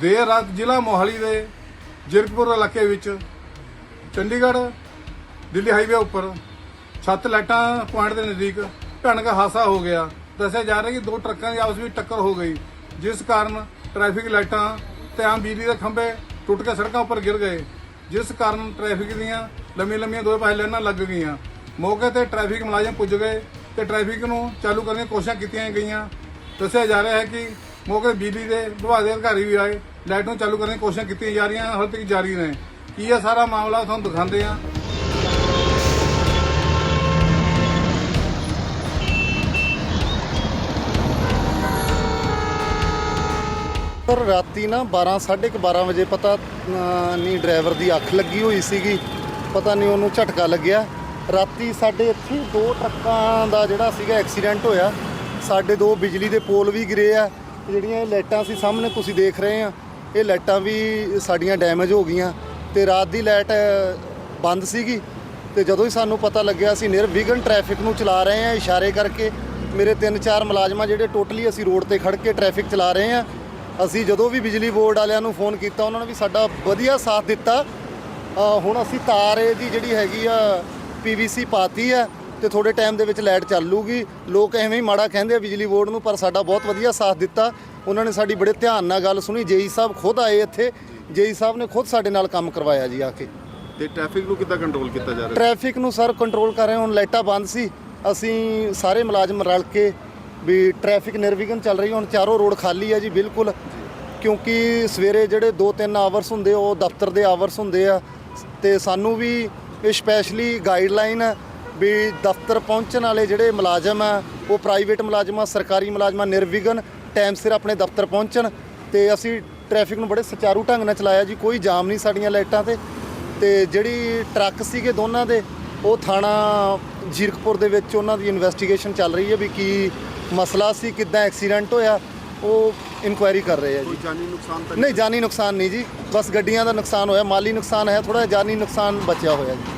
ਦੇਰ ਰਾਤ ਜ਼ਿਲ੍ਹਾ ਮੋਹਾਲੀ ਦੇ ਜਿਰਕਪੁਰ ਇਲਾਕੇ ਵਿੱਚ ਚੰਡੀਗੜ੍ਹ, ਦਿੱਲੀ ਹਾਈਵੇ ਉੱਪਰ ਛੱਤ ਲਾਈਟਾਂ ਪੁਆਇੰਟ ਦੇ ਨਜ਼ਦੀਕ ਭਿਆਨਕ ਹਾਦਸਾ ਹੋ ਗਿਆ। ਦੱਸਿਆ ਜਾ ਰਿਹਾ ਕਿ ਦੋ ਟਰੱਕਾਂ ਦੀ ਆਪਸ ਵਿੱਚ ਟੱਕਰ ਹੋ ਗਈ, ਜਿਸ ਕਾਰਨ ਟ੍ਰੈਫਿਕ ਲਾਈਟਾਂ ਤੇ ਆਮ ਬਿਜਲੀ ਦੇ ਖੰਭੇ ਟੁੱਟ ਕੇ ਸੜਕਾਂ ਉੱਪਰ ਗਿਰ ਗਏ, ਜਿਸ ਕਾਰਨ ਟ੍ਰੈਫਿਕ ਦੀਆਂ ਲੰਮੀਆਂ ਲੰਮੀਆਂ ਦੋ ਪਾਸੇ ਲਾਈਨਾਂ ਲੱਗ ਗਈਆਂ। ਮੌਕੇ ਤੇ ਟ੍ਰੈਫਿਕ ਮੁਲਾਜ਼ਮ ਪੁੱਜ ਗਏ ਤੇ ਟ੍ਰੈਫਿਕ ਨੂੰ ਚਾਲੂ ਕਰਨ ਦੀਆਂ ਕੋਸ਼ਿਸ਼ਾਂ ਕੀਤੀਆਂ ਗਈਆਂ। ਦੱਸਿਆ ਜਾ ਰਿਹਾ ਹੈ ਕਿ ਮੌਕੇ ਬਿਜਲੀ ਦੇ ਵਿਭਾਗ ਦੇ ਅਧਿਕਾਰੀ ਵੀ ਆਏ। ਲਾਈਟ ਨੂੰ ਚਾਲੂ ਕਰਨ ਦੀਆਂ ਕੋਸ਼ਿਸ਼ਾਂ ਕੀਤੀਆਂ ਜਾ ਰਹੀਆਂ ਹਾਲੇ ਤੱਕ ਜਾਰੀ ਨੇ? ਕੀ ਇਹ ਸਾਰਾ ਮਾਮਲਾ ਤੁਹਾਨੂੰ ਦਿਖਾਉਂਦੇ ਹਾਂ ਪਰ ਰਾਤੀ ਨਾ 12 12:30 12 ਵਜੇ ਪਤਾ ਨਹੀਂ ਡਰਾਈਵਰ ਦੀ ਅੱਖ ਲੱਗੀ ਹੋਈ ਸੀਗੀ। ਪਤਾ ਨਹੀਂ ਉਹਨੂੰ ਝਟਕਾ ਲੱਗਿਆ। ਰਾਤੀ ਸਾਡੇ ਇੱਥੇ ਦੋ ਟਰੱਕਾਂ ਦਾ ਜਿਹੜਾ ਸੀਗਾ ਐਕਸੀਡੈਂਟ ਹੋਇਆ। ਸਾਡੇ ਦੋ ਬਿਜਲੀ ਦੇ ਪੋਲ ਵੀ ਗਿਰੇ ਆ। ਜਿਹੜੀਆਂ ਇਹ ਲਾਈਟਾਂ ਸੀ ਸਾਹਮਣੇ ਤੁਸੀਂ ਦੇਖ ਰਹੇ ਆ ਇਹ ਲਾਈਟਾਂ ਵੀ ਸਾਡੀਆਂ ਡੈਮੇਜ ਹੋ ਗਈਆਂ ਤੇ ਰਾਤ ਦੀ ਲਾਈਟ ਬੰਦ ਸੀਗੀ ਤੇ ਜਦੋਂ ਹੀ ਸਾਨੂੰ ਪਤਾ ਲੱਗਿਆ ਅਸੀਂ ਨਿਰਵਿਘਨ ਟ੍ਰੈਫਿਕ ਨੂੰ ਚਲਾ ਰਹੇ ਆ ਇਸ਼ਾਰੇ ਕਰਕੇ, ਮੇਰੇ ਤਿੰਨ ਚਾਰ ਮੁਲਾਜ਼ਮਾਂ ਜਿਹੜੇ ਟੋਟਲੀ ਅਸੀਂ ਰੋਡ ਤੇ ਖੜ ਕੇ ਟ੍ਰੈਫਿਕ ਚਲਾ ਰਹੇ ਆ ਅਸੀਂ ਜਦੋਂ ਵੀ ਬਿਜਲੀ ਬੋਰਡ ਵਾਲਿਆਂ ਨੂੰ ਫੋਨ ਕੀਤਾ, ਉਹਨਾਂ ਨੇ ਵੀ ਸਾਡਾ ਵਧੀਆ ਸਾਥ ਦਿੱਤਾ। ਹੁਣ ਅਸੀਂ ਤਾਰ ਇਹ ਦੀ ਜਿਹੜੀ ਹੈਗੀ ਆ, ਪੀਵੀਸੀ ਪਾਤੀ ਆ ਤੇ ਥੋੜੇ ਟਾਈਮ ਦੇ ਵਿੱਚ ਲਾਈਟ ਚੱਲੂਗੀ। ਲੋਕ ਐਵੇਂ ਹੀ ਮਾੜਾ ਕਹਿੰਦੇ ਆ ਬਿਜਲੀ ਬੋਰਡ ਨੂੰ ਪਰ ਸਾਡਾ ਬਹੁਤ ਵਧੀਆ ਸਾਥ ਦਿੱਤਾ। ਉਹਨਾਂ ਨੇ ਸਾਡੀ ਬੜੇ ਧਿਆਨ ਨਾਲ ਗੱਲ ਸੁਣੀ। ਜੇਈ ਸਾਹਿਬ ਖੁਦ ਆਏ ਇੱਥੇ। ਜੇਈ ਸਾਹਿਬ ਨੇ ਖੁਦ ਸਾਡੇ ਨਾਲ ਕੰਮ ਕਰਵਾਇਆ ਜੀ ਆ ਕੇ। ਤੇ ਟ੍ਰੈਫਿਕ ਨੂੰ ਕਿੱਦਾਂ ਕੰਟਰੋਲ ਕੀਤਾ ਜਾ ਰਿਹਾ? ਟ੍ਰੈਫਿਕ ਨੂੰ ਸਰ ਕੰਟਰੋਲ ਕਰ ਰਹੇ। ਹੁਣ ਲਾਈਟਾਂ ਬੰਦ ਸੀ। ਅਸੀਂ ਸਾਰੇ ਮੁਲਾਜ਼ਮ ਰਲ ਕੇ ਵੀ ਟ੍ਰੈਫਿਕ ਨਿਰਵਿਘਨ ਚੱਲ ਰਹੀ। ਹੁਣ ਚਾਰੋਂ ਰੋਡ ਖਾਲੀ ਹੈ ਜੀ ਬਿਲਕੁਲ। ਕਿਉਂਕਿ ਸਵੇਰੇ ਜਿਹੜੇ 2-3 ਆਵਰਸ ਹੁੰਦੇ ਉਹ ਦਫ਼ਤਰ ਦੇ ਆਵਰਸ ਹੁੰਦੇ ਆ। ਤੇ ਸਾਨੂੰ ਵੀ ਇਹ ਸਪੈਸ਼ਲੀ ਗਾਈਡਲਾਈਨ ਵੀ ਦਫ਼ਤਰ ਪਹੁੰਚਣ ਵਾਲੇ ਜਿਹੜੇ ਮੁਲਾਜ਼ਮ ਆ ਉਹ ਪ੍ਰਾਈਵੇਟ ਮੁਲਾਜ਼ਮ ਸਰਕਾਰੀ ਮੁਲਾਜ਼ਮ ਨਿਰਵਿਘਨ ਟਾਈਮ ਸਿਰ ਆਪਣੇ ਦਫ਼ਤਰ ਪਹੁੰਚਣ ਤੇ ਅਸੀਂ ਟ੍ਰੈਫਿਕ ਨੂੰ ਬੜੇ ਸੁਚਾਰੂ ਢੰਗ ਨਾਲ ਚਲਾਇਆ ਜੀ ਕੋਈ ਜਾਮ ਨਹੀਂ ਸਾਡੀਆਂ ਲਾਈਟਾਂ ਤੇ। ਤੇ ਜਿਹੜੀ ਟਰੱਕ ਸੀਗੇ ਦੋਨਾਂ ਦੇ ਉਹ ਥਾਣਾ ਜੀਰਕਪੁਰ ਦੇ ਵਿੱਚ ਉਹਨਾਂ ਦੀ ਇਨਵੈਸਟੀਗੇਸ਼ਨ ਚੱਲ ਰਹੀ ਹੈ ਵੀ ਕੀ ਮਸਲਾ ਸੀ ਕਿੱਦਾਂ ਐਕਸੀਡੈਂਟ ਹੋਇਆ ਉਹ ਇਨਕੁਆਇਰੀ ਕਰ ਰਹੇ ਆ ਜੀ। ਜਾਨੀ ਨੁਕਸਾਨ ਤਾਂ ਨਹੀਂ ਜਾਨੀ ਨੁਕਸਾਨ ਨਹੀਂ ਜੀ ਬਸ ਗੱਡੀਆਂ ਦਾ ਨੁਕਸਾਨ ਹੋਇਆ ਮਾਲੀ ਨੁਕਸਾਨ ਹੈ ਥੋੜਾ ਜਾਨੀ ਨੁਕਸਾਨ ਬਚਿਆ ਹੋਇਆ ਜੀ।